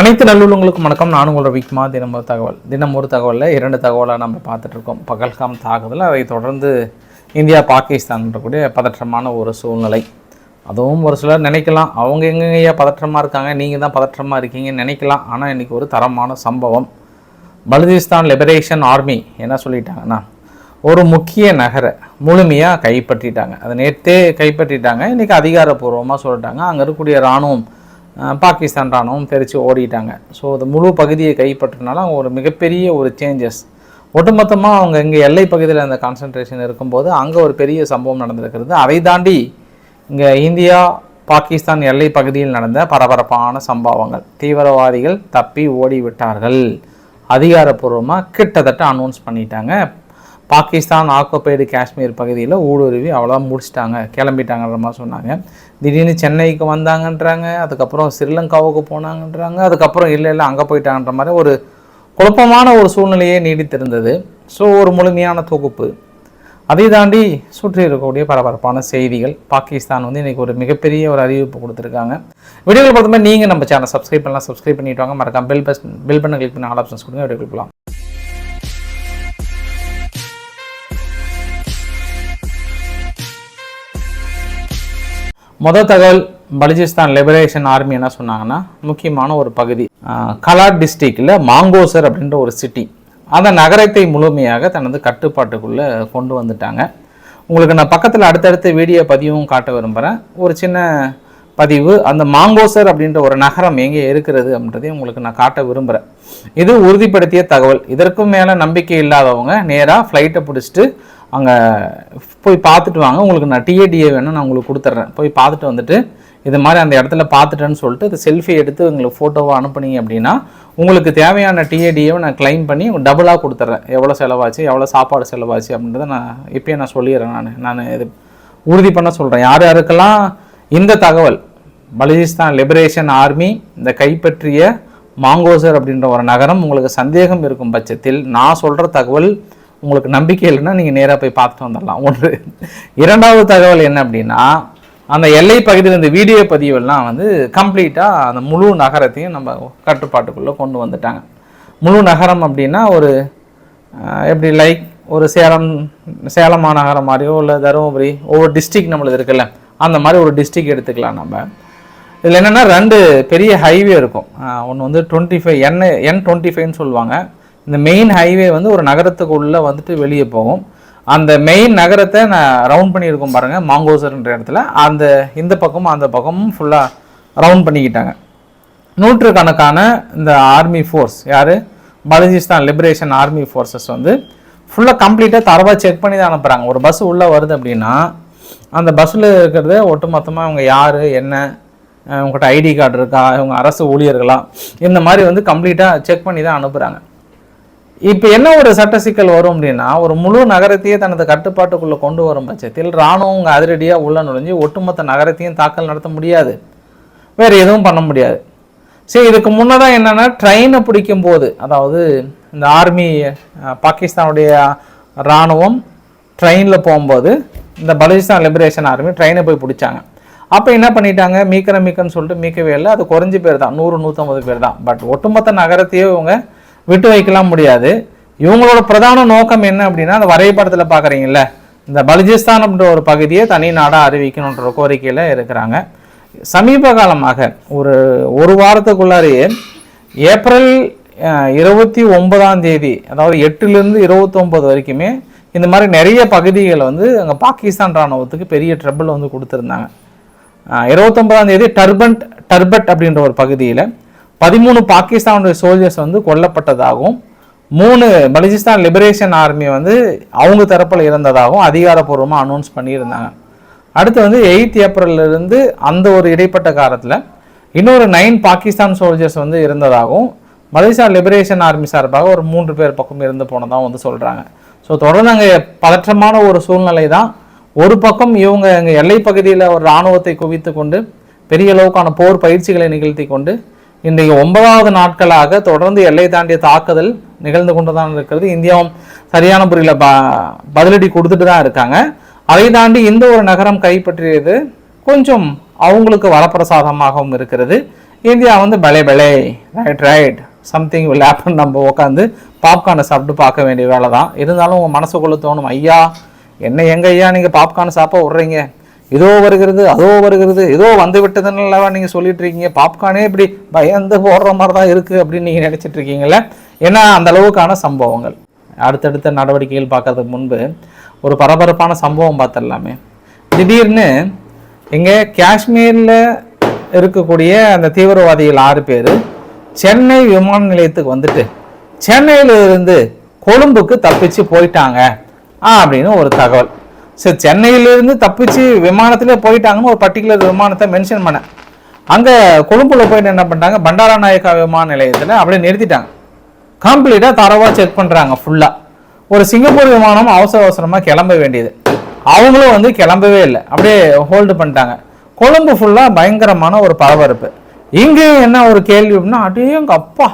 அனைத்து நல்லுள்ளவங்களுக்கும் வணக்கம். நான் உங்களோட விக்மா தினம் ஒரு தகவல் தினம் ஒரு தகவலில் இரண்டு தகவலாக நம்ம பார்த்துட்ருக்கோம். பகல்காம் தாக்குதல் அதை தொடர்ந்து இந்தியா பாகிஸ்தான் கூடிய பதற்றமான ஒரு சூழ்நிலை. அதுவும் ஒரு சிலர் நினைக்கலாம். அவங்க எங்கெங்கய்யா பதற்றமாக இருக்காங்க நீங்கள் தான் பதற்றமாக இருக்கீங்கன்னு நினைக்கலாம். ஆனால் இன்றைக்கி ஒரு தரமான சம்பவம். பலுதிஸ்தான் லிபரேஷன் ஆர்மி என்ன சொல்லிட்டாங்கன்னா ஒரு முக்கிய நகரை முழுமையாக கைப்பற்றிட்டாங்க. அதை நேற்றே கைப்பற்றிட்டாங்க. இன்றைக்கி அதிகாரப்பூர்வமாக சொல்லிட்டாங்க. அங்கே இருக்கக்கூடிய இராணுவம் பாகிஸ்தான் ராணுவம் தெரித்து ஓடிட்டாங்க. ஸோ அது முழு பகுதியை கைப்பற்றினால அவங்க ஒரு மிகப்பெரிய ஒரு சேஞ்சஸ் ஒட்டுமொத்தமாக அவங்க இங்கே எல்லை பகுதியில் அந்த கான்சன்ட்ரேஷன் இருக்கும்போது அங்கே ஒரு பெரிய சம்பவம் நடந்திருக்கிறது. அதை தாண்டி இங்கே இந்தியா பாகிஸ்தான் எல்லை பகுதியில் நடந்த பரபரப்பான சம்பவங்கள். தீவிரவாதிகள் தப்பி ஓடிவிட்டார்கள். அதிகாரப்பூர்வமாக கிட்டத்தட்ட அனௌன்ஸ் பண்ணிட்டாங்க. பாகிஸ்தான் ஆக்குபைடு காஷ்மீர் பகுதியில் ஊடுருவி அவ்வளோதான் முடிச்சிட்டாங்க. கிளம்பிட்டாங்கன்ற மாதிரி சொன்னாங்க. திடீர்னு சென்னைக்கு வந்தாங்கன்றாங்க அதுக்கப்புறம் ஸ்ரீலங்காவுக்கு போனாங்கன்றாங்க அதுக்கப்புறம் இல்லை இல்லை அங்கே போயிட்டாங்கன்ற மாதிரி ஒரு குழப்பமான ஒரு சூழ்நிலையே நீடித்திருந்தது. ஸோ ஒரு முழுமையான தொகுப்பு. அதை தாண்டி சுற்றி இருக்கக்கூடிய பரபரப்பான செய்திகள். பாகிஸ்தான் வந்து இன்றைக்கி ஒரு மிகப்பெரிய ஒரு அறிவிப்பு கொடுத்துருக்காங்க. வீடியோவில் பார்த்தோம்னா நீங்கள் நம்ம சேனல் சப்ஸ்கிரைப் பண்ணலாம். சப்ஸ்கிரைப் பண்ணிட்டு வாங்க. மறக்காம பெல் பஸ் பெல் பண்ண கிளிக் பண்ணி ஆல் ஆப்ஷன்ஸ் கொடுங்க. வீடியோ போகலாம் மொதல் தகவல் பலுச்சிஸ்தான் லிபரேஷன் ஆர்மி என்ன சொன்னாங்கன்னா முக்கியமான ஒரு பகுதி கலாட் டிஸ்ட்ரிக்டில் மாங்கோசர் அப்படின்ற ஒரு சிட்டி அந்த நகரத்தை முழுமையாக தனது கட்டுப்பாட்டுக்குள்ளே கொண்டு வந்துட்டாங்க. உங்களுக்கு நான் பக்கத்தில் அடுத்தடுத்த வீடியோ பதிவும் காட்ட விரும்புகிறேன் ஒரு சின்ன பதிவு அந்த மாங்கோசர் அப்படின்ற ஒரு நகரம் எங்கே இருக்கிறது அப்படின்றதையும் உங்களுக்கு நான் காட்ட விரும்புகிறேன் இது உறுதிப்படுத்திய தகவல். இதற்கும் மேலே நம்பிக்கை இல்லாதவங்க நேராக ஃப்ளைட்டை பிடிச்சிட்டு அங்கே போய் பார்த்துட்டு வாங்க. உங்களுக்கு நான் டிஏடிஏ வேணும் நான் உங்களுக்கு கொடுத்துட்றேன் போய் பார்த்துட்டு வந்துட்டு இது மாதிரி அந்த இடத்துல பார்த்துட்டேன்னு சொல்லிட்டு இது செல்ஃபி எடுத்து உங்களுக்கு ஃபோட்டோவாக அனுப்புனீங்க அப்படின்னா உங்களுக்கு தேவையான டிஏடிஏவை நான் க்ளைம் பண்ணி டபுளாக கொடுத்துட்றேன் எவ்வளோ செலவாச்சு எவ்வளோ சாப்பாடு செலவாச்சு அப்படின்றத நான் இப்போயே நான் சொல்லிடுறேன் நான். நான் இது உறுதி பண்ண சொல்கிறேன் யார் யாருக்கெல்லாம் இந்த தகவல் பலுச்சிஸ்தான் லிபரேஷன் ஆர்மி இந்த கைப்பற்றிய மாங்கோசர் அப்படின்ற ஒரு நகரம் உங்களுக்கு சந்தேகம் இருக்கும் பட்சத்தில் நான் சொல்கிற தகவல் உங்களுக்கு நம்பிக்கை இல்லைன்னா நீங்கள் நேராக போய் பார்த்துட்டு வந்துடலாம். ஒன்று இரண்டாவது தகவல் என்ன அப்படின்னா அந்த எல்லை பகுதியில் இந்த வீடியோ பதிவெல்லாம் வந்து கம்ப்ளீட்டாக அந்த முழு நகரத்தையும் நம்ம கட்டுப்பாட்டுக்குள்ளே கொண்டு வந்துட்டாங்க. முழு நகரம் அப்படின்னா ஒரு எப்படி லைக் ஒரு சேலம் சேலம் மாநகரம் மாதிரியோ இல்லை தருமபுரி ஒவ்வொரு டிஸ்ட்ரிக் நம்மளது இருக்குல்ல அந்த மாதிரி ஒரு டிஸ்ட்ரிக் எடுத்துக்கலாம் நம்ம. இதில் என்னென்னா ரெண்டு பெரிய ஹைவே இருக்கும். ஒன்று வந்து twenty five N N twenty ஃபைவ்னு சொல்லுவாங்க. இந்த மெயின் ஹைவே வந்து ஒரு நகரத்துக்குள்ளே வந்துட்டு வெளியே போகும். அந்த மெயின் நகரத்தை நான் ரவுண்ட் பண்ணியிருக்கோம் பாருங்கள் மாங்கோசர்ன்ற இடத்துல. அந்த இந்த பக்கமும் அந்த பக்கமும் ஃபுல்லாக ரவுண்ட் பண்ணிக்கிட்டாங்க. நூற்றுக்கணக்கான இந்த ஆர்மி ஃபோர்ஸ் யார்? பலுஜிஸ்தான் லிபரேஷன் ஆர்மி ஃபோர்ஸஸ் வந்து ஃபுல்லாக கம்ப்ளீட்டாக தரவாக செக் பண்ணி தான் அனுப்புகிறாங்க ஒரு பஸ் உள்ளே வருது அப்படின்னா அந்த பஸ்ஸில் இருக்கிறது ஒட்டுமொத்தமாக அவங்க யார் என்ன அஹ் உங்கள்கிட்ட ஐடி கார்டு இருக்கா இவங்க அரசு ஊழியர்களா இந்த மாதிரி வந்து கம்ப்ளீட்டாக செக் பண்ணி தான் அனுப்புகிறாங்க இப்போ என்ன ஒரு சட்ட சிக்கல் வரும் அப்படின்னா ஒரு முழு நகரத்தையே தனது கட்டுப்பாட்டுக்குள்ளே கொண்டு வரும் பட்சத்தில் இராணுவங்க அதிரடியாக உள்ள நுழைஞ்சு ஒட்டுமொத்த நகரத்தையும் தாக்கல் நடத்த முடியாது. வேறு எதுவும் பண்ண முடியாது. சரி இதுக்கு முன்னதாக என்னென்னா ட்ரெயினை பிடிக்கும் போது அதாவது இந்த ஆர்மி பாகிஸ்தானுடைய இராணுவம் ட்ரெயினில் போகும்போது இந்த பலுச்சிஸ்தான் லிபரேஷன் ஆர்மி ட்ரெயினை போய் பிடிச்சாங்க. அப்போ என்ன பண்ணிட்டாங்க? மீக்கிற மீக்கன்னு சொல்லிட்டு மீக்கவே இல்லை. அது குறைஞ்சி பேர் தான். நூறு நூற்றம்பது பேர் தான். பட் ஒட்டுமொத்த நகரத்தையே இவங்க விட்டு வைக்கலாம் முடியாது. இவங்களோட பிரதான நோக்கம் என்ன அப்படின்னா அந்த வரைபடத்தில் பார்க்குறீங்கல்ல இந்த பலுஜிஸ்தான் அப்படின்ற ஒரு பகுதியை தனி நாடாக அறிவிக்கணுன்ற கோரிக்கையில் இருக்கிறாங்க. சமீப காலமாக ஒரு ஒரு வாரத்துக்குள்ளாரையே ஏப்ரல் இருபத்தி ஒன்பதாம் தேதி அதாவது எட்டுலேருந்து இருபத்தொம்பது வரைக்குமே இந்த மாதிரி நிறைய பகுதிகளை வந்து அங்கே பாகிஸ்தான் ராணுவத்துக்கு பெரிய ட்ரபிள் வந்து கொடுத்துருந்தாங்க. இருபத்தொம்பதாம் தேதி டர்பன்ட் டர்பட் அப்படின்ற ஒரு பகுதியில் பதிமூணு பாகிஸ்தானுடைய சோல்ஜர்ஸ் வந்து கொல்லப்பட்டதாகவும் மூணு பலுச்சிஸ்தான் லிபரேஷன் ஆர்மி வந்து அவங்க தரப்பில் இருந்ததாகவும் அதிகாரப்பூர்வமாக அனௌன்ஸ் பண்ணியிருந்தாங்க. அடுத்து வந்து எயித் இருந்து அந்த ஒரு இடைப்பட்ட காலத்தில் இன்னொரு நைன் பாகிஸ்தான் சோல்ஜர்ஸ் வந்து இருந்ததாகவும் மலேசியா லிபரேஷன் ஆர்மி சார்பாக ஒரு மூன்று பேர் பக்கம் இருந்து போனதாகவும் வந்து சொல்கிறாங்க ஸோ தொடர்ந்து அங்கே பதற்றமான ஒரு சூழ்நிலை தான் ஒரு பக்கம் இவங்க எங்கள் எல்லை பகுதியில் ஒரு இராணுவத்தை குவித்து கொண்டு பெரிய அளவுக்கான போர் பயிற்சிகளை நிகழ்த்தி கொண்டு இன்றைக்கு ஒன்பதாவது நாட்களாக தொடர்ந்து எல்லை தாண்டிய தாக்குதல் நிகழ்ந்து கொண்டு தான் இருக்கிறது. இந்தியாவும் சரியான முறையில் ப பதிலடி கொடுத்துட்டு தான் இருக்காங்க. அதை தாண்டி இந்த ஒரு நகரம் கைப்பற்றியது கொஞ்சம் அவங்களுக்கு வரப்பிரசாதமாகவும் இருக்கிறது. இந்தியா வந்து பலே பலே right right something will happen. நம்ம உட்காந்து பாப்கார்னை சாப்பிட்டு பார்க்க வேண்டிய வேலை தான் இருந்தாலும் உங்கள் மனசுக்குள்ளே தோணும் ஐயா என்ன எங்க ஐயா நீங்கள் பாப்கார்ன் சாப்பிட விட்றீங்க? இதோ வருகிறது அதோ வருகிறது ஏதோ வந்து விட்டதுன்னு நீங்கள் சொல்லிட்டு இருக்கீங்க பாப்கார்னே இப்படி பயந்து போடுற மாதிரி தான் இருக்குது அப்படின்னு நீங்கள் நினச்சிட்டு இருக்கீங்களே ஏன்னா அந்த அளவுக்கான சம்பவங்கள். அடுத்தடுத்த நடவடிக்கைகள் பார்க்கறதுக்கு முன்பு ஒரு பரபரப்பான சம்பவம் பார்த்துடலாமே. திடீர்னு இங்கே காஷ்மீரில் இருக்கக்கூடிய அந்த தீவிரவாதிகள் ஆறு பேர் சென்னை விமான நிலையத்துக்கு வந்துட்டு சென்னையிலிருந்து கொழும்புக்கு தப்பிச்சு போயிட்டாங்க அப்படின்னு ஒரு தகவல். சரி சென்னையிலேருந்து தப்பிச்சு விமானத்திலே போயிட்டாங்கன்னு ஒரு பர்டிகுலர் விமானத்தை மென்ஷன் பண்ணேன். அங்கே கொழும்புல போயிட்டு என்ன பண்ணிட்டாங்க? பண்டாரா நாயக்கா விமான நிலையத்தில் அப்படியே நிறுத்திட்டாங்க. கம்ப்ளீட்டாக தரவாக செக் பண்ணுறாங்க ஃபுல்லாக ஒரு சிங்கப்பூர் விமானம் அவசர அவசரமாக கிளம்ப வேண்டியது. அவங்களும் வந்து கிளம்பவே இல்லை. அப்படியே ஹோல்டு பண்ணிட்டாங்க. கொழும்பு ஃபுல்லாக பயங்கரமான ஒரு பரபரப்பு. இங்கேயும் என்ன ஒரு கேள்வி அப்படின்னா அப்படியே எங்கள் அப்பா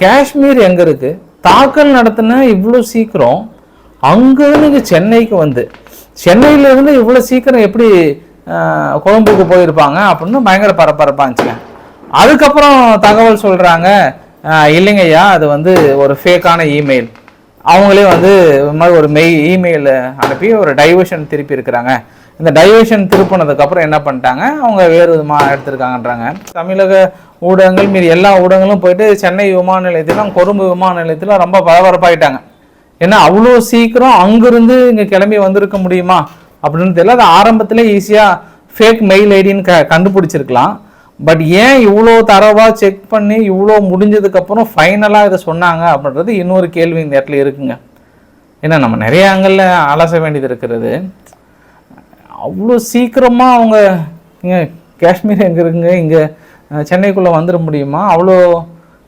காஷ்மீர் எங்கே இருக்குது தாக்கல் நடத்தின இவ்வளோ சீக்கிரம் அங்கேருந்து சென்னைக்கு வந்து சென்னையிலேருந்து இவ்வளோ சீக்கிரம் எப்படி கொழும்புக்கு போயிருப்பாங்க அப்படின்னு பயங்கர பரபரப்பாக இருந்துச்சுங்க. அதுக்கப்புறம் தகவல் சொல்கிறாங்க இல்லைங்கய்யா அது வந்து ஒரு ஃபேக்கான இமெயில் அவங்களே வந்து இது மாதிரி ஒரு மெய் இமெயில் அனுப்பி ஒரு டைவர்ஷன் திருப்பி இருக்கிறாங்க. இந்த டைவர்ஷன் திருப்பினதுக்கப்புறம் என்ன பண்ணிட்டாங்க? அவங்க வேறு விதமாக எடுத்திருக்காங்கன்றாங்க. தமிழக ஊடகங்கள் மீறி எல்லா ஊடகங்களும் போயிட்டு சென்னை விமான நிலையத்திலும் கொழும்பு விமான நிலையத்திலும் ரொம்ப பரபரப்பாயிட்டாங்க. ஏன்னா அவ்வளோ சீக்கிரம் அங்கேருந்து இங்கே கிளம்பி வந்திருக்க முடியுமா அப்படின்னு தெரியல. அது ஆரம்பத்தில் ஈஸியாக ஃபேக் மெயில் ஐடின்னு க கண்டுபிடிச்சிருக்கலாம். பட் ஏன் இவ்வளோ தரவாக செக் பண்ணி இவ்வளோ முடிஞ்சதுக்கப்புறம் ஃபைனலாக இதை சொன்னாங்க அப்படின்றது இன்னொரு கேள்வி இந்த இடத்துல இருக்குங்க. ஏன்னா நம்ம நிறைய ஆங்கிளில் அலச வேண்டியது இருக்கிறது. அவ்வளோ சீக்கிரமாக அவங்க இங்கே காஷ்மீர் எங்கே இருக்குங்க? இங்கே சென்னைக்குள்ளே வந்துட முடியுமா? அவ்வளோ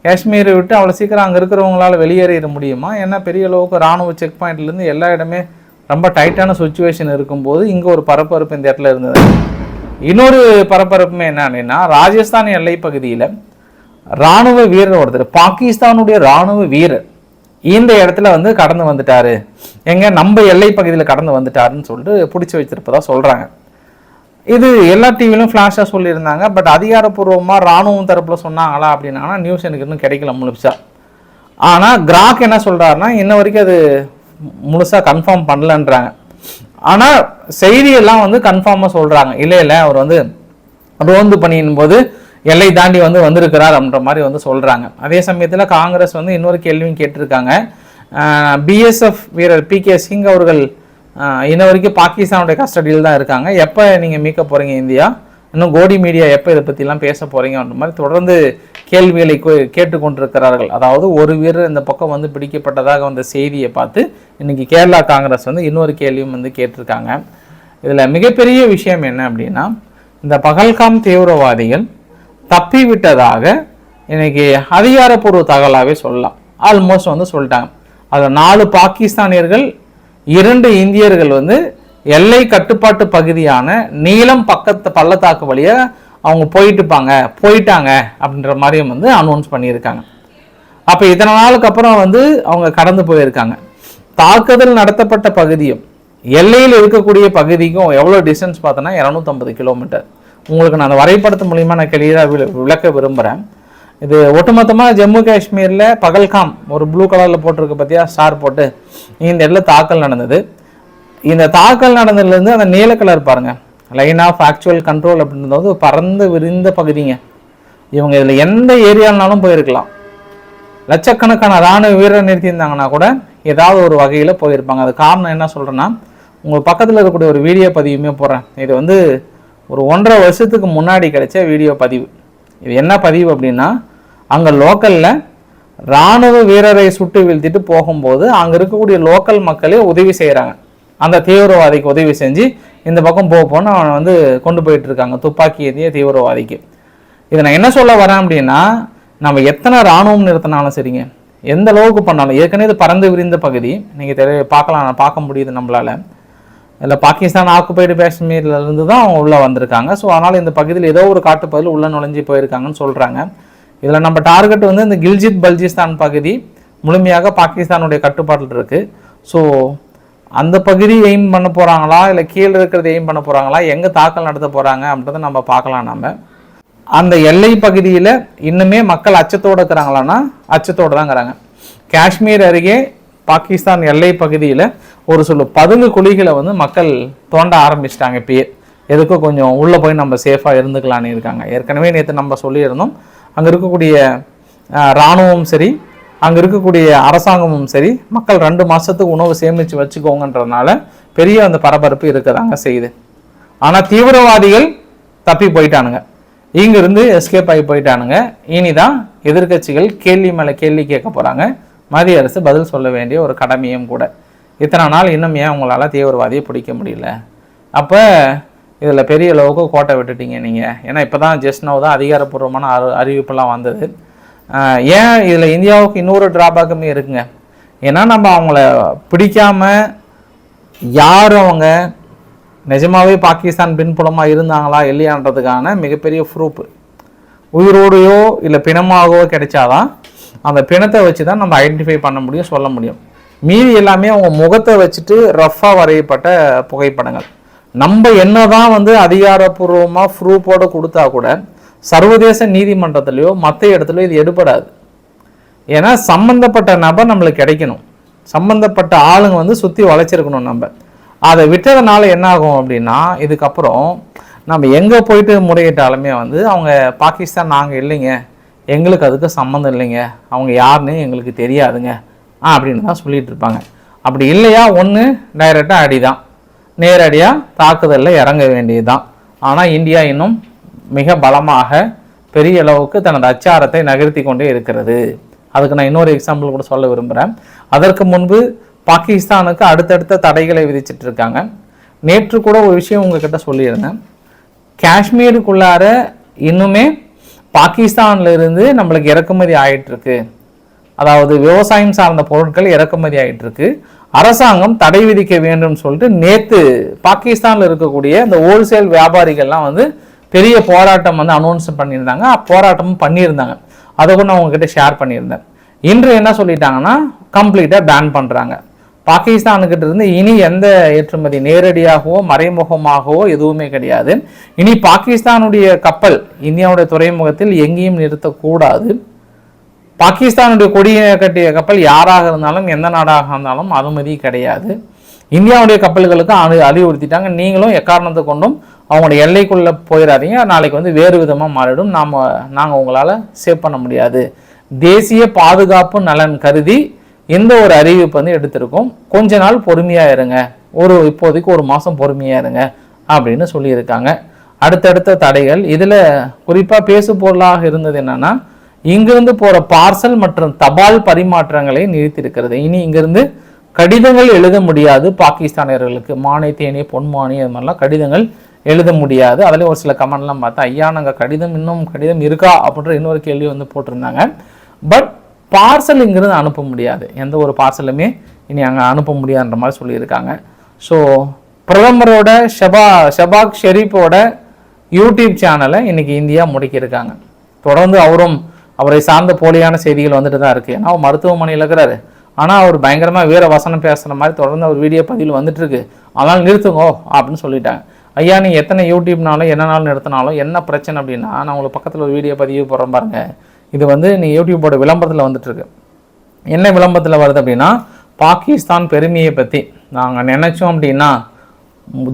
காஷ்மீரை விட்டு அவ்வளோ சீக்கிரம் அங்கே இருக்கிறவங்களால வெளியேறிட முடியுமா? ஏன்னா பெரிய அளவுக்கு ராணுவ செக் பாயிண்ட்லேருந்து எல்லா இடமே ரொம்ப டைட்டான சுச்சுவேஷன் இருக்கும்போது இங்கே ஒரு பரபரப்பு இந்த இடத்துல இருந்தது. இன்னொரு பரபரப்புமே என்னன்னா ராஜஸ்தான் எல்லை பகுதியில் ராணுவ வீரர் ஒருத்தர் பாகிஸ்தானுடைய ராணுவ வீரர் இந்த இடத்துல வந்து கடந்து வந்துட்டாரு. எங்க நம்ம எல்லை பகுதியில் கடந்து வந்துட்டாருன்னு சொல்லிட்டு பிடிச்சி வச்சிருப்பதா சொல்கிறாங்க இது எல்லா டிவிலும் ஃப்ளாஷாக சொல்லியிருந்தாங்க. பட் அதிகாரப்பூர்வமாக ராணுவம் தரப்பில் சொன்னாங்களா அப்படின்னா நியூஸ் எனக்கு இன்னும் கிடைக்கல முழுசா. ஆனால் கிராக் என்ன சொல்கிறாருன்னா இன்ன வரைக்கும் அது முழுசாக கன்ஃபார்ம் பண்ணலன்றாங்க. ஆனால் செய்தியெல்லாம் வந்து கன்ஃபார்மாக சொல்கிறாங்க இல்லை இல்லை அவர் வந்து ரோந்து பணியின் போது எல்லை தாண்டி வந்து வந்திருக்கிறார் அப்படின்ற மாதிரி வந்து சொல்கிறாங்க அதே சமயத்தில் காங்கிரஸ் வந்து இன்னொரு கேள்வியும் கேட்டிருக்காங்க. பிஎஸ்எஃப் வீரர் பி கே சிங் அவர்கள் இன்ன வரைக்கும் பாகிஸ்தானுடைய கஸ்டடியில் தான் இருக்காங்க. எப்போ நீங்கள் மீட்க போகிறீங்க இந்தியா? இன்னும் கோடி மீடியா எப்போ இதை பற்றிலாம் பேச போகிறீங்கன்ற மாதிரி தொடர்ந்து கேள்விகளை கே- கேட்டுக்கொண்டிருக்கிறார்கள். அதாவது ஒரு வீரர் இந்த பக்கம் வந்து பிடிக்கப்பட்டதாக வந்த செய்தியை பார்த்து இன்னைக்கு கேரளா காங்கிரஸ் வந்து இன்னொரு கேள்வியும் வந்து கேட்டிருக்காங்க. இதில் மிகப்பெரிய விஷயம் என்ன அப்படின்னா இந்த பகல்காம் தீவிரவாதிகள் தப்பி விட்டதாக இன்னைக்கு அதிகாரப்பூர்வ தகவலாகவே சொல்லலாம். ஆல்மோஸ்ட் வந்து சொல்லிட்டாங்க. அதில் நாலு பாகிஸ்தானியர்கள் இரண்டு இந்தியர்கள் வந்து எல்லை கட்டுப்பாட்டு பகுதியான நீளம் பக்கத்து பள்ளத்தாக்கு வழியாக அவங்க போயிட்டுப்பாங்க போயிட்டாங்க அப்படின்ற மாதிரியும் வந்து அனௌன்ஸ் பண்ணியிருக்காங்க. அப்போ இத்தனை நாளுக்கு அப்புறம் வந்து அவங்க கடந்து போயிருக்காங்க. தாக்குதல் நடத்தப்பட்ட பகுதியும் எல்லையில் இருக்கக்கூடிய பகுதிக்கும் எவ்வளோ டிஸ்டன்ஸ் பார்த்தோன்னா இரநூத்தம்பது கிலோமீட்டர் உங்களுக்கு நான் அந்த வரைபடத்து மூலிமா நான் கிளியராக விளக்க விரும்புகிறேன் இது ஒட்டுமொத்தமாக ஜம்மு காஷ்மீரில் பகல்காம் ஒரு ப்ளூ கலரில் போட்டிருக்க பற்றியா ஸ்டார் போட்டு. இந்த இடத்துல தாக்கல் நடந்தது. இந்த தாக்கல் நடந்ததுலேருந்து அந்த நீல கலர் பாருங்கள் லைன் ஆஃப் ஆக்சுவல் கண்ட்ரோல் அப்படின்றது வந்து பறந்து விரிந்த பகுதிங்க. இவங்க இதில் எந்த ஏரியானாலும் போயிருக்கலாம். லட்சக்கணக்கான ராணுவ வீரர் நிறுத்தியிருந்தாங்கன்னா கூட ஏதாவது ஒரு வகையில் போயிருப்பாங்க. அது காரணம் என்ன சொல்கிறேன்னா உங்கள் பக்கத்தில் இருக்கக்கூடிய ஒரு வீடியோ பதிவுமே போடுறேன். இது வந்து ஒரு ஒன்றரை வருஷத்துக்கு முன்னாடி கிடைச்ச வீடியோ பதிவு. இது என்ன பதிவு அப்படின்னா அங்கே லோக்கலில் ராணுவ வீரரை சுட்டு வீழ்த்திட்டு போகும்போது அங்கே இருக்கக்கூடிய லோக்கல் மக்களே உதவி செய்கிறாங்க அந்த தீவிரவாதிக்கு உதவி செஞ்சு இந்த பக்கம் போக போன்னு அவனை வந்து கொண்டு போயிட்டு இருக்காங்க. துப்பாக்கி ஏந்திய தீவிரவாதிக்கு. இதை நான் என்ன சொல்ல வரேன் அப்படின்னா நம்ம எத்தனை ராணுவம் நிறுத்தினாலும் சரிங்க. எந்த அளவுக்கு பண்ணாலும் ஏற்கனவே இது பறந்து விரிந்த பகுதி. நீங்கள் தெரிய பார்க்கலாம் பார்க்க முடியுது நம்மளால. இதில் பாகிஸ்தான் ஆக்குபைடு காஷ்மீர்லேருந்து தான் அவங்க உள்ளே வந்திருக்காங்க. ஸோ அதனால் இந்த பகுதியில் ஏதோ ஒரு காட்டுப்பகுதியில் உள்ளே நுழைஞ்சு போயிருக்காங்கன்னு சொல்கிறாங்க இதில் நம்ம டார்கெட் வந்து இந்த கில்ஜித் பல்ஜிஸ்தான் பகுதி முழுமையாக பாகிஸ்தானுடைய கட்டுப்பாட்டில் இருக்குது ஸோ அந்த பகுதி எய்ம் பண்ண போகிறாங்களா இல்லை கீழே இருக்கிறது எய்ம் பண்ண போகிறாங்களா எங்கே தாக்கல் நடத்த போகிறாங்க அப்படின்றத நம்ம பார்க்கலாம் நம்ம அந்த எல்லை பகுதியில் இன்னுமே மக்கள் அச்சத்தோடு இருக்கிறாங்களான்னா அச்சத்தோடு தான் இருக்கிறாங்க. காஷ்மீர் அருகே பாகிஸ்தான் எல்லை பகுதியில் ஒரு சில பதுங்கு குழிகளை வந்து மக்கள் தோண்ட ஆரம்பிச்சிட்டாங்க இப்பயே. எதுக்கும் கொஞ்சம் உள்ளே போய் நம்ம சேஃபாக இருந்துக்கலான்னு இருக்காங்க. ஏற்கனவே நேற்று நம்ம சொல்லியிருந்தோம். அங்கே இருக்கக்கூடிய அஹ், இராணுவம் சரி அங்கே இருக்கக்கூடிய அரசாங்கமும் சரி மக்கள் ரெண்டு மாதத்துக்கு உணவு சேமித்து வச்சுக்கோங்கன்றதுனால பெரிய அந்த பரபரப்பு இருக்கதாங்க செய்யுது. ஆனால் தீவிரவாதிகள் தப்பி போயிட்டானுங்க. இங்கிருந்து எஸ்கேப் ஆகி போயிட்டானுங்க. இனிதான் எதிர்க்கட்சிகள் கேள்வி மேலே கேள்வி கேட்க போகிறாங்க மத்திய அரசு பதில் சொல்ல வேண்டிய ஒரு கடமையும் கூட. இத்தனை நாள் இன்னும் ஏன் உங்களால் தீவிரவாதியை பிடிக்க முடியல? அப்போ இதில் பெரிய அளவுக்கு கோட்டை விட்டுட்டீங்க நீங்கள் ஏன்னா இப்போ தான் ஜஸ்ட் நோ தான் அதிகாரப்பூர்வமான அறி அறிவிப்பெல்லாம் வந்தது. ஏன் இதில் இந்தியாவுக்கு இன்னொரு டிராபேக்குமே இருக்குங்க? ஏன்னா நம்ம அவங்கள பிடிக்காம யார் அவங்க? நிஜமாகவே பாகிஸ்தான் பின்புலமாக இருந்தாங்களா இல்லையான்றதுக்கான மிகப்பெரிய ப்ரூஃப் உயிரோடையோ இல்லை பிணமாகவோ கிடைச்சாதான் அந்த பிணத்தை வச்சு தான் நம்ம ஐடென்டிஃபை பண்ண முடியும் சொல்ல முடியும். மீதி எல்லாமே அவங்க முகத்தை வச்சுட்டு ரஃப்பாக வரையப்பட்ட புகைப்படங்கள். நம்ம என்னதான் வந்து அதிகாரப்பூர்வமாக ப்ரூஃபோடு கொடுத்தா கூட சர்வதேச நீதிமன்றத்திலையோ மற்ற இடத்துலையோ இது எடுபடாது. ஏன்னா சம்மந்தப்பட்ட நபர் நம்மளுக்கு கிடைக்கணும். சம்மந்தப்பட்ட ஆளுங்க வந்து சுற்றி வளைச்சிருக்கணும் நம்ம. அதை விட்டதுனால என்ன ஆகும் அப்படின்னா இதுக்கப்புறம் நம்ம எங்கே போயிட்டு முறையிட்டாலுமே வந்து அவங்க பாகிஸ்தான் நாங்கள் இல்லைங்க. எங்களுக்கு அதுக்கு சம்மந்தம் இல்லைங்க. அவங்க யாருன்னு எங்களுக்கு தெரியாதுங்க. ஆ அப்படின்னு தான் சொல்லிகிட்டு இருப்பாங்க. அப்படி இல்லையா? ஒன்று டைரெக்டாக அடி தான் நேரடியாக தாக்குதலில் இறங்க வேண்டியதுதான். ஆனால் இந்தியா இன்னும் மிக பலமாக பெரிய அளவுக்கு தனது அச்சாரத்தை நகர்த்தி கொண்டே இருக்கிறது. அதுக்கு நான் இன்னொரு எக்ஸாம்பிள் கூட சொல்ல விரும்புகிறேன் அதற்கு முன்பு பாகிஸ்தானுக்கு அடுத்தடுத்த தடைகளை விதிச்சிட்டு இருக்காங்க. நேற்று கூட ஒரு விஷயம் உங்ககிட்ட சொல்லியிருந்தேன். காஷ்மீருக்குள்ளார இன்னுமே பாகிஸ்தான்லேருந்து நம்மளுக்கு இறக்குமதி ஆகிட்டுருக்கு அதாவது விவசாயம் சார்ந்த பொருட்கள் இறக்குமதி ஆகிட்டுருக்கு அரசாங்கம் தடை விதிக்க வேண்டும் சொல்லிட்டு நேற்று பாகிஸ்தானில் இருக்கக்கூடிய இந்த ஹோல்சேல் வியாபாரிகள்லாம் வந்து பெரிய போராட்டம் வந்து அனௌன்ஸ் பண்ணியிருந்தாங்க. போராட்டமும் பண்ணியிருந்தாங்க. அதை கூட நான் உங்ககிட்ட ஷேர் பண்ணியிருந்தேன். இன்று என்ன சொல்லிட்டாங்கன்னா கம்ப்ளீட்டாக பேன் பண்ணுறாங்க பாகிஸ்தானுக்கிட்ட இருந்து இனி எந்த ஏற்றுமதி நேரடியாகவோ மறைமுகமாகவோ எதுவுமே கிடையாது. இனி பாகிஸ்தானுடைய கப்பல் இந்தியாவுடைய துறைமுகத்தில் எங்கேயும் நிறுத்தக்கூடாது. பாகிஸ்தானுடைய கொடியை கட்டிய கப்பல் யாராக இருந்தாலும் எந்த நாடாக இருந்தாலும் அனுமதி கிடையாது. இந்தியாவுடைய கப்பல்களுக்கு அனு அறிவுறுத்திட்டாங்க. நீங்களும் எக்காரணத்தை கொண்டும் அவங்களுடைய எல்லைக்குள்ளே போயிடாதீங்க. நாளைக்கு வந்து வேறு விதமாக மாறிடும். நாம் நாங்கள் உங்களால் சேவ் பண்ண முடியாது. தேசிய பாதுகாப்பு நலன் கருதி எந்த ஒரு அறிவிப்பு வந்து எடுத்திருக்கோம். கொஞ்ச நாள் பொறுமையாக இருங்க. ஒரு இப்போதைக்கு ஒரு மாதம் பொறுமையாக இருங்க அப்படின்னு சொல்லியிருக்காங்க. அடுத்தடுத்த தடைகள். இதில் குறிப்பாக பேசு பொருளாக இருந்தது என்னன்னா இங்கிருந்து போகிற பார்சல் மற்றும் தபால் பரிமாற்றங்களை நிறுத்தியிருக்கிறது. இனி இங்கிருந்து கடிதங்கள் எழுத முடியாது பாகிஸ்தானியர்களுக்கு. மானை தேனி பொன்மானி அது மாதிரிலாம் கடிதங்கள் எழுத முடியாது. அதில் ஒரு சில கமெண்ட்லாம் பார்த்தா ஐயா நாங்கள் கடிதம் இன்னும் கடிதம் இருக்கா? அப்படின்ற இன்னொரு கேள்வி வந்து போட்டிருந்தாங்க. பட் பார்சல் இங்கிருந்து அனுப்ப முடியாது. எந்த ஒரு பார்சலுமே இனி அங்கே அனுப்ப முடியாதுன்ற மாதிரி சொல்லியிருக்காங்க. ஸோ பிரதமரோட ஷபா ஷபாக் ஷெரீஃபோட யூடியூப் சேனலை இன்னைக்கு இந்தியா முடக்கியிருக்காங்க. தொடர்ந்து அவரும் அவரை சார்ந்த போலியான செய்திகள் வந்துட்டு தான் இருக்குது ஏன்னா அவர் மருத்துவமனையில் இருக்கிறாரு. ஆனால் அவர் பயங்கரமாக வீர வசனம் பேசுகிற மாதிரி தொடர்ந்து அவர் வீடியோ பதிவில் வந்துட்டுருக்கு அதனால் நிறுத்துங்கோ அப்படின்னு சொல்லிட்டாங்க. ஐயா நீ எத்தனை யூடியூப்னாலும் என்ன நிறுத்தினாலும் என்ன பிரச்சனை அப்படின்னா நான் உங்களுக்கு பக்கத்தில் ஒரு வீடியோ பதிவு போகிறேன் பாருங்கள் இது வந்து நீ யூடியூப்போட விளம்பரத்தில் வந்துட்டுருக்கு என்ன விளம்பரத்தில் வருது அப்படின்னா பாகிஸ்தான் பெருமையை பற்றி நாங்கள் நினச்சோம் அப்படின்னா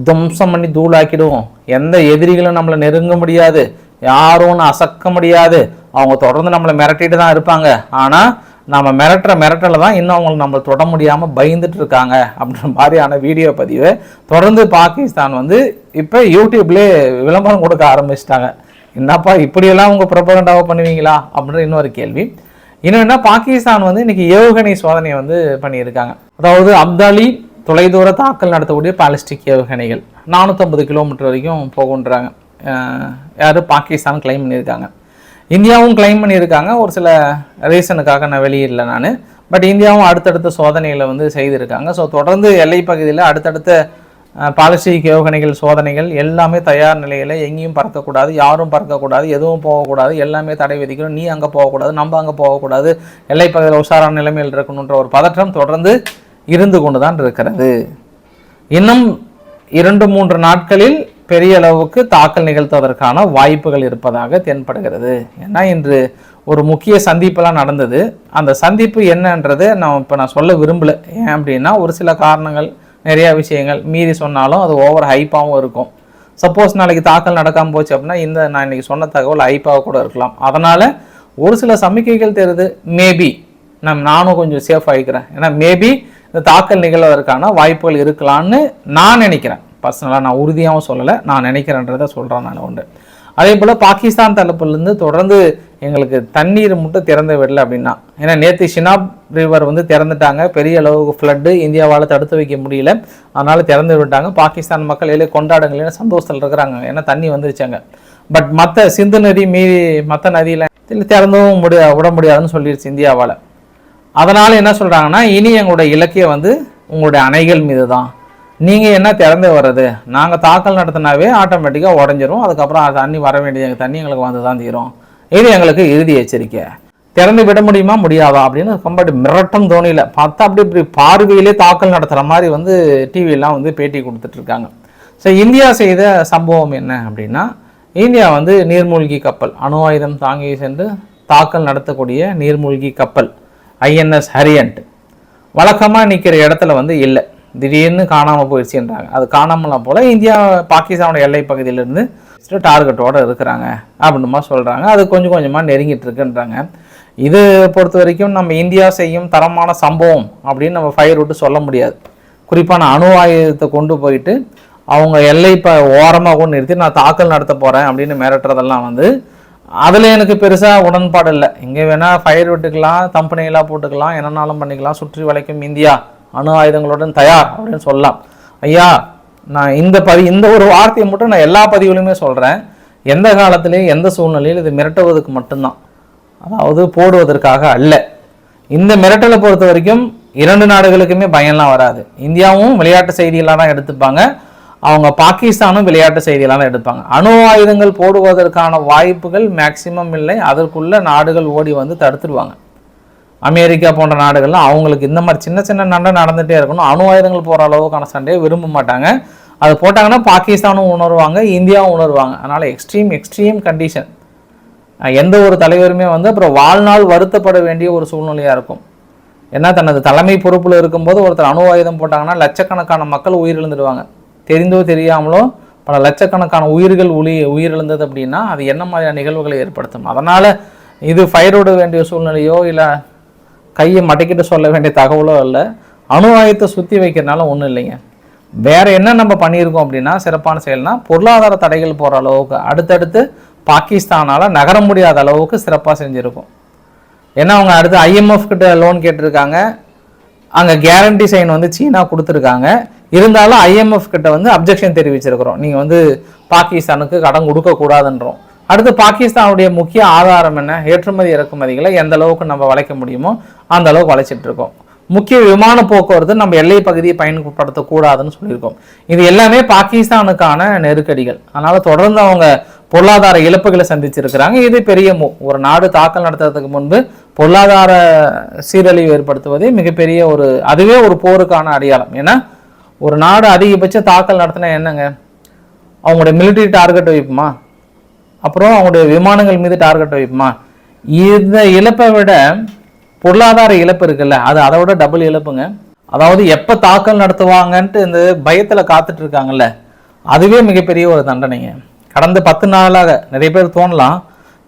துவம்சம் பண்ணி தூளாக்கிடுவோம். எந்த எதிரிகளும் நம்மளை நெருங்க முடியாது. யாரும் ஒன்று அசக்க முடியாது. அவங்க தொடர்ந்து நம்மளை மிரட்டிட்டு தான் இருப்பாங்க. ஆனால் நம்ம மிரட்டுற மிரட்டல தான் இன்னும் அவங்களை நம்மளை தொட முடியாமல் பயந்துட்டு இருக்காங்க அப்படின்ற மாதிரியான வீடியோ பதிவை தொடர்ந்து பாகிஸ்தான் வந்து இப்போ யூடியூப்லேயே விளம்பரம் கொடுக்க ஆரம்பிச்சிட்டாங்க. என்னப்பா இப்படியெல்லாம் உங்கள் ப்ரொபகண்டாவை பண்ணுவீங்களா? அப்படின்ற இன்னொரு கேள்வி. இன்னொன்னா பாகிஸ்தான் வந்து இன்றைக்கி ஏவுகணை சோதனையை வந்து பண்ணியிருக்காங்க. அதாவது அப்தாலி தொலைதூர தாக்கல் நடத்தக்கூடிய பாலிஸ்டிக் ஏவுகணைகள். நானூற்றம்பது கிலோமீட்டர் வரைக்கும் போகுன்றாங்க. யாரும் பாகிஸ்தான் கிளைம் பண்ணியிருக்காங்க. இந்தியாவும் கிளைம் பண்ணியிருக்காங்க. ஒரு சில ரீசனுக்காக நான் வெளியிடல நான். பட் இந்தியாவும் அடுத்தடுத்த சோதனைகளை வந்து செய்திருக்காங்க. ஸோ தொடர்ந்து எல்லை பகுதியில் அடுத்தடுத்த பாலிசி யோகனைகள் சோதனைகள் எல்லாமே தயார் நிலையில் எங்கேயும் பறக்கக்கூடாது யாரும் பறக்கக்கூடாது எதுவும் போகக்கூடாது எல்லாமே தடை விதிக்கணும். நீ அங்கே போகக்கூடாது நம்ம அங்கே போகக்கூடாது எல்லை பகுதியில் உஷாரான நிலைமையில் இருக்கணுன்ற ஒரு பதற்றம் தொடர்ந்து இருந்து கொண்டு தான் இருக்கிறது. இன்னும் இரண்டு மூன்று நாட்களில் பெரிய அளவுக்கு தாக்கல் நிகழ்த்துவதற்கான வாய்ப்புகள் இருப்பதாக தென்படுகிறது. ஏன்னா இன்று ஒரு முக்கிய சந்திப்பெல்லாம் நடந்தது. அந்த சந்திப்பு என்னன்றது நான் இப்போ நான் சொல்ல விரும்பலை. ஏன் அப்படின்னா ஒரு சில காரணங்கள் நிறையா விஷயங்கள் மீறி சொன்னாலும் அது ஓவர் ஹைப்பாகவும் இருக்கும். சப்போஸ் நாளைக்கு தாக்கல் நடக்காமல் போச்சு அப்படின்னா இந்த நான் இன்னைக்கு சொன்ன தகவல் ஹைப்பாக கூட இருக்கலாம். அதனால் ஒரு சில சமிக்கைகள் தெரியுது மேபி நம் நானும் கொஞ்சம் சேஃப் ஆகிக்கிறேன். ஏன்னா மேபி இந்த தாக்கல் நிகழ்வதற்கான வாய்ப்புகள் இருக்கலாம்னு நான் நினைக்கிறேன். பர்சனலாக நான் உறுதியாகவும் சொல்லலை நான் நினைக்கிறேன்றதை சொல்கிறேன் நான் உண்டு. அதே போல் பாகிஸ்தான் தரப்புலேருந்து தொடர்ந்து எங்களுக்கு தண்ணீர் மட்டும் திறந்து விடல அப்படின்னா. ஏன்னா நேற்று ஷினாப் ரிவர் வந்து திறந்துட்டாங்க. பெரிய அளவுக்கு ஃப்ளட்டு இந்தியாவால் தடுத்து வைக்க முடியல. அதனால் திறந்து விட்டாங்க. பாகிஸ்தான் மக்கள் எல்லாம் கொண்டாடுங்களேன்னு சந்தோஷத்தில் இருக்கிறாங்க. ஏன்னா தண்ணி வந்துருச்சாங்க பட் மற்ற சிந்து நதி மீறி மற்ற நதியில் திறந்தவும் முடிய விட முடியாதுன்னு சொல்லிடுச்சு இந்தியாவால். அதனால் என்ன சொல்கிறாங்கன்னா இனி எங்களுடைய இலக்கியம் வந்து உங்களுடைய அணைகள் மீது தான் நீங்கள் என்ன திறந்து வர்றது? நாங்கள் தாக்கல் நடத்தினாவே ஆட்டோமேட்டிக்காக உடஞ்சிரும். அதுக்கப்புறம் தண்ணி வர வேண்டிய தண்ணி எங்களுக்கு வந்து தான் தீரும். இது எங்களுக்கு இறுதி எச்சரிக்கை. திறந்து விட முடியுமா? முடியாதா? அப்படின்னு ரொம்ப மிரட்டம் தோணியில். பார்த்தா அப்படி இப்படி பார்வையிலே தாக்கல் நடத்துகிற மாதிரி வந்து டிவியெல்லாம் வந்து பேட்டி கொடுத்துட்ருக்காங்க ஸோ இந்தியா செய்த சம்பவம் என்ன அப்படின்னா இந்தியா வந்து நீர்மூழ்கி கப்பல் அணு ஆயுதம் தாங்கி சென்று தாக்கல் நடத்தக்கூடிய நீர்மூழ்கி கப்பல் ஐஎன்எஸ் ஹரியன்ட் வழக்கமாக நிற்கிற இடத்துல வந்து இல்லை. திடீர்னு காணாமல் போயிடுச்சுன்றாங்க. அது காணாமலாம் போல் இந்தியா பாகிஸ்தானோட எல்லை பகுதியிலேருந்து டார்கெட்டோடு இருக்கிறாங்க அப்படின்னுமா சொல்கிறாங்க அது கொஞ்சம் கொஞ்சமாக நெருங்கிட்டு இருக்குன்றாங்க. இது பொறுத்த வரைக்கும் நம்ம இந்தியா செய்யும் தரமான சம்பவம் அப்படின்னு நம்ம ஃபயர் விட்டு சொல்ல முடியாது. குறிப்பான அணு ஆயுதத்தை கொண்டு போயிட்டு அவங்க எல்லை இப்போ ஓரமாக கொண்டு நிறுத்தி நான் தாக்கல் நடத்த போகிறேன் அப்படின்னு மிரட்டுறதெல்லாம் வந்து அதில் எனக்கு பெருசாக உடன்பாடு இல்லை. இங்கே வேணால் ஃபயர் விட்டுக்கலாம் கம்பெனிகளாக போட்டுக்கலாம் என்னன்னாலும் பண்ணிக்கலாம் சுற்றி வளைக்கும் இந்தியா அணு ஆயுதங்களுடன் தயார் அப்படின்னு சொல்லலாம். ஐயா நான் இந்த பதி இந்த ஒரு வார்த்தையை மட்டும் நான் எல்லா பதிவுலையுமே சொல்கிறேன் எந்த காலத்திலையும் எந்த சூழ்நிலையில் இது மிரட்டுவதற்கு மட்டும்தான். அதாவது போடுவதற்காக அல்ல. இந்த மிரட்டலை பொறுத்த வரைக்கும் இரண்டு நாடுகளுக்குமே பயன்லாம் வராது. இந்தியாவும் விளையாட்டு செய்திகளாக தான் எடுத்துப்பாங்க. அவங்க பாகிஸ்தானும் விளையாட்டு செய்தியெல்லாம் தான் எடுப்பாங்க. அணு ஆயுதங்கள் போடுவதற்கான வாய்ப்புகள் மேக்சிமம் இல்லை. அதற்குள்ள நாடுகள் ஓடி வந்து தடுத்துடுவாங்க அமெரிக்கா போன்ற நாடுகள்லாம் அவங்களுக்கு இந்த மாதிரி சின்ன சின்ன நண்டை நடந்துகிட்டே இருக்கணும். அணு ஆயுதங்கள் போகிற அளவுக்கான சண்டையை விரும்ப மாட்டாங்க. அது போட்டாங்கன்னா பாகிஸ்தானும் உணர்வாங்க இந்தியாவும் உணர்வாங்க. அதனால் எக்ஸ்ட்ரீம் எக்ஸ்ட்ரீம் கண்டிஷன் எந்த ஒரு தலைவருமே வந்து அப்புறம் வாழ்நாள் வருத்தப்பட வேண்டிய ஒரு சூழ்நிலையாக இருக்கும். ஏன்னா தனது தலைமை பொறுப்பில் இருக்கும்போது ஒருத்தர் அணு ஆயுதம் போட்டாங்கன்னா லட்சக்கணக்கான மக்கள் உயிரிழந்துடுவாங்க. தெரிந்தோ தெரியாமலோ பல லட்சக்கணக்கான உயிர்கள் உளி உயிரிழந்தது அப்படின்னா அது என்ன மாதிரியான நிகழ்வுகளை ஏற்படுத்தும்? அதனால் இது ஃபயரோட வேண்டிய சூழ்நிலையோ இல்லை கையை மடக்கிட்டு சொல்ல வேண்டிய தகவலோ இல்லை. அணு ஆயுதத்தை சுற்றி வைக்கிறதுனால ஒன்றும் இல்லைங்க. வேறு என்ன நம்ம பண்ணியிருக்கோம் அப்படின்னா சிறப்பான செயல்னா பொருளாதார தடைகள் போகிற அளவுக்கு அடுத்தடுத்து பாகிஸ்தானால் நகர முடியாத அளவுக்கு சிறப்பாக செஞ்சுருக்கோம். ஏன்னா அவங்க அடுத்து ஐஎம்எஃப் கிட்ட லோன் கேட்டிருக்காங்க. அங்கே கேரண்டி சைன் வந்து சீனா கொடுத்துருக்காங்க. இருந்தாலும் ஐஎம்எஃப் கிட்ட வந்து அப்ஜெக்ஷன் தெரிவிச்சிருக்கிறோம். நீங்கள் வந்து பாகிஸ்தானுக்கு கடன் கொடுக்கக்கூடாதுன்றோம். அடுத்து பாகிஸ்தானுடைய முக்கிய ஆதாரம் என்ன? ஏற்றுமதி இறக்குமதிகளை எந்த அளவுக்கு நம்ம வளைக்க முடியுமோ அந்த அளவுக்கு வளைச்சிட்டு இருக்கோம். முக்கிய விமான போக்குவரத்து நம்ம எல்லை பகுதியை பயன்படுத்தக்கூடாதுன்னு சொல்லியிருக்கோம். இது எல்லாமே பாகிஸ்தானுக்கான நெருக்கடிகள். அதனால தொடர்ந்து அவங்க பொருளாதார இழப்புகளை சந்திச்சிருக்கிறாங்க. இது பெரிய ஒரு நாடு தாக்கல் நடத்துறதுக்கு முன்பு பொருளாதார சீரழிவு ஏற்படுத்துவதே மிகப்பெரிய ஒரு அதுவே ஒரு போருக்கான அடையாளம். ஏன்னா ஒரு நாடு அதிகபட்ச தாக்கல் நடத்தினா என்னங்க? அவங்களுடைய மிலிட்டரி டார்கெட் வைப்புமா? அப்புறம் அவங்களுடைய விமானங்கள் மீது டார்கெட் வைப்புமா? இந்த இழப்பை விட பொருளாதார இழப்பு இருக்குல்ல அது அதை விட டபுள் இழப்புங்க. அதாவது எப்போ தாக்கல் நடத்துவாங்கன்ட்டு இந்த பயத்தில் காத்துட்டு இருக்காங்கல்ல அதுவே மிகப்பெரிய ஒரு தண்டனைங்க. கடந்த பத்து நாளாக நிறைய பேர் தோணலாம்.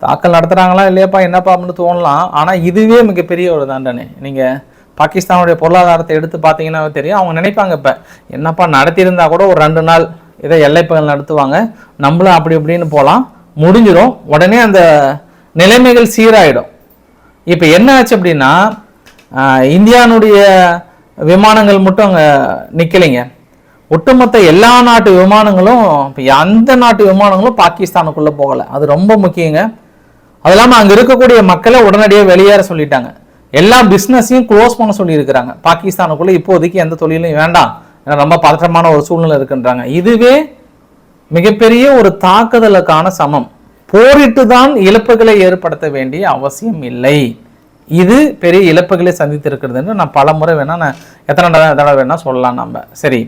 தாக்கல் நடத்துகிறாங்களா இல்லையாப்பா என்னப்பா அப்படின்னு தோணலாம். ஆனால் இதுவே மிகப்பெரிய ஒரு தண்டனை. நீங்கள் பாகிஸ்தானுடைய பொருளாதாரத்தை எடுத்து பார்த்தீங்கன்னா தெரியும். அவங்க நினைப்பாங்க இப்போ என்னப்பா நடத்தியிருந்தா கூட ஒரு ரெண்டு நாள் இதை எல்லைப்பகல் நடத்துவாங்க. நம்மளும் அப்படி இப்படின்னு போகலாம். முடிஞ்சிடும் உடனே அந்த நிலைமைகள் சீராயிடும். இப்போ என்ன ஆச்சு அப்படின்னா இந்தியானுடைய விமானங்கள் மட்டும் அங்கே நிற்கலைங்க ஒட்டுமொத்த எல்லா நாட்டு விமானங்களும் இப்போ அந்த நாட்டு விமானங்களும் பாகிஸ்தானுக்குள்ளே போகலை. அது ரொம்ப முக்கியங்க. அது இல்லாமல் அங்கே இருக்கக்கூடிய மக்களை உடனடியாக வெளியேற சொல்லிட்டாங்க. எல்லா பிஸ்னஸையும் க்ளோஸ் பண்ண சொல்லியிருக்கிறாங்க. பாகிஸ்தானுக்குள்ளே இப்போதைக்கு எந்த தொழிலும் வேண்டாம். ஏன்னா ரொம்ப பதற்றமான ஒரு சூழ்நிலை இருக்குன்றாங்க. இதுவே மிகப்பெரிய ஒரு தாக்குதலுக்கான சமம். போரிட்டு தான் இழப்புகளை ஏற்படுத்த வேண்டிய அவசியம் இல்லை. இது பெரிய இழப்புகளை சந்தித்திருக்கிறதுன்னு நான் பல முறை வேணால் நான் எத்தனை தடவை தடவை வேணா சொல்லலாம் நம்ம. சரி.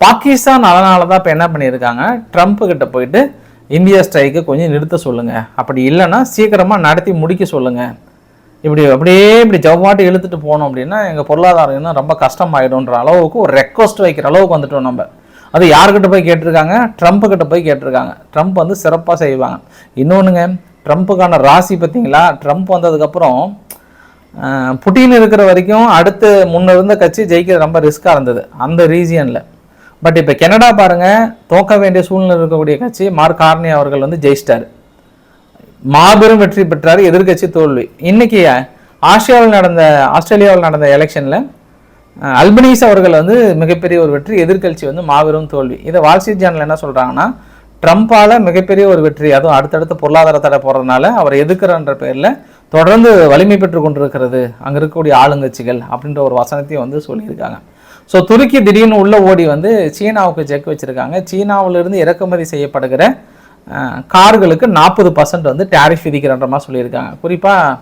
பாகிஸ்தான் அதனால தான் இப்போ என்ன பண்ணியிருக்காங்க? ட்ரம்ப் கிட்ட போயிட்டு இந்தியா ஸ்ட்ரைக்கை கொஞ்சம் நிறுத்த சொல்லுங்கள் அப்படி இல்லைன்னா சீக்கிரமாக நடத்தி முடிக்க சொல்லுங்கள் இப்படி அப்படியே இப்படி ஜவ்வாட்டு இழுத்துட்டு போனோம் அப்படின்னா எங்கள் பொருளாதாரம் இன்னும் ரொம்ப கஷ்டமாயிடும்ன்ற அளவுக்கு ஒரு ரெக்வஸ்ட் வைக்கிற அளவுக்கு வந்துட்டோம் நம்ம. அது யார்கிட்ட போய் கேட்டிருக்காங்க? ட்ரம்ப் கிட்ட போய் கேட்டிருக்காங்க. ட்ரம்ப் வந்து சிறப்பாக செய்வாங்க. இன்னொன்றுங்க ட்ரம்ப்புக்கான ராசி பார்த்தீங்களா? ட்ரம்ப் வந்ததுக்கப்புறம் புட்டின் இருக்கிற வரைக்கும் அடுத்து முன்ன இருந்த கட்சி ஜெயிக்கிறது ரொம்ப ரிஸ்க்காக இருந்தது அந்த ரீஜியனில். பட் இப்போ கனடா பாருங்கள் தோக்க வேண்டிய சூழ்நிலை இருக்கக்கூடிய கட்சி மார்க் கார்னி அவர்கள் வந்து ஜெயிச்சிட்டார். மாபெரும் வெற்றி பெற்றார் எதிர்க்கட்சி தோல்வி. இன்றைக்கி ஆசியாவில் நடந்த ஆஸ்திரேலியாவில் நடந்த எலெக்ஷனில் அல்பனீஸ் அவர்கள் வந்து மிகப்பெரிய ஒரு வெற்றி எதிர்க்கட்சி வந்து மாபெரும் தோல்வி. இதை வால்ஸ்ட்ரீட் ஜேர்னல் என்ன சொல்கிறாங்கன்னா ட்ரம்ப்பால் மிகப்பெரிய ஒரு வெற்றி அதுவும் அடுத்தடுத்த பொருளாதார தடை போடுறதுனால அவர் எதிர்க்கிறன்ற பேரில் தொடர்ந்து வலிமை பெற்று கொண்டிருக்கிறது அங்கே இருக்கக்கூடிய ஆளுங்கட்சிகள் அப்படின்ற ஒரு வசனத்தையும் வந்து சொல்லியிருக்காங்க. ஸோ துருக்கி திடீர்னு உள்ள ஓடி வந்து சீனாவுக்கு செக் வச்சிருக்காங்க. சீனாவிலிருந்து இறக்குமதி செய்யப்படுகிற கார்களுக்கு நாற்பது பர்சன்ட் வந்து டேரிஃப் விதிக்கிறன்ற மாதிரி சொல்லியிருக்காங்க. குறிப்பாக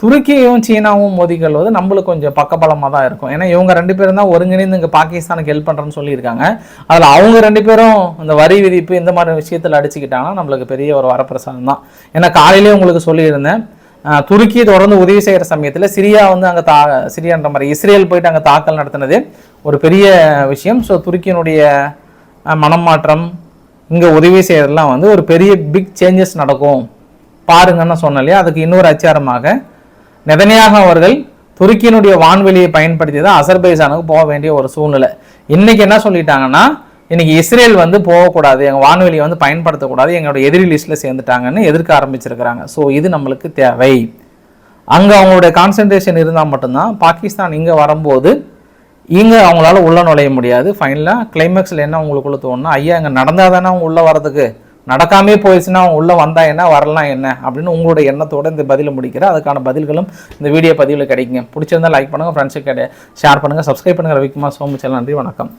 துருக்கியும் சீனாவும் மோதிக்கொள்வது நம்மளுக்கு கொஞ்சம் பக்கபலமாக தான் இருக்கும். ஏன்னா இவங்க ரெண்டு பேரும் தான் ஒருங்கிணைந்து இங்கே பாகிஸ்தானுக்கு ஹெல்ப் பண்ணுறேன்னு சொல்லியிருக்காங்க. அதில் அவங்க ரெண்டு பேரும் இந்த வரி விதிப்பு இந்த மாதிரி விஷயத்தில் அடிச்சுக்கிட்டாங்கன்னா நம்மளுக்கு பெரிய ஒரு வரப்பிரசாதம் தான். ஏன்னா காலையிலேயே உங்களுக்கு சொல்லியிருந்தேன் துருக்கியை துருக்கி தொடர்ந்து உதவி செய்கிற சமயத்தில் சிரியா வந்து அங்கே தா சிரியான்ற மாதிரி இஸ்ரேல் போயிட்டு அங்கே தாக்கல் நடத்தினது ஒரு பெரிய விஷயம். ஸோ துருக்கியினுடைய மனம் மாற்றம் இங்கே உதவி செய்கிறதெல்லாம் வந்து ஒரு பெரிய பிக் சேஞ்சஸ் நடக்கும். பாருங்கன்னு சொன்னாலே இல்லையா? அதுக்கு இன்னொரு அச்சாரமாக நெதனியாக அவர்கள் துருக்கியினுடைய வான்வெளியை பயன்படுத்தி தான் அசர்பைசானுக்கு போக வேண்டிய ஒரு சூழ்நிலை. இன்னைக்கு என்ன சொல்லிட்டாங்கன்னா இன்னைக்கு இஸ்ரேல் வந்து போகக்கூடாது எங்கள் வான்வெளியை வந்து பயன்படுத்தக்கூடாது எங்களோட எதிரி லிஸ்ட்டில் சேர்ந்துட்டாங்கன்னு எதிர்க்க ஆரம்பிச்சிருக்கிறாங்க. ஸோ இது நம்மளுக்கு தேவை. அங்கே அவங்களுடைய கான்சன்ட்ரேஷன் இருந்தால் மட்டும்தான் பாகிஸ்தான் இங்கே வரும்போது இங்கே அவங்களால உள்ளே நுழைய முடியாது. ஃபைனலாக கிளைமேக்ஸில் என்ன உங்களுக்குள்ள தோணுன்னா ஐயா இங்கே நடந்தால் தானே அவங்க உள்ளே வரதுக்கு நடக்காமே போயிடுச்சுன்னா அவங்க உள்ளே வந்தா என்ன வரலாம் என்ன அப்படின்னு உங்களோட எண்ணத்தோட இந்த பதிலை முடிக்கிறேன் அதுக்கான பதில்களும் இந்த வீடியோ பதிவில் கிடைக்குங்க. பிடிச்சிருந்தா லைக் பண்ணுங்கள் ஃப்ரெண்ட்ஸுக்கு ஷேர் பண்ணுங்கள் சப்ஸ்கிரைப் பண்ணுங்கள் ரவிக்குமார் சோமுச்சல் நன்றி வணக்கம்.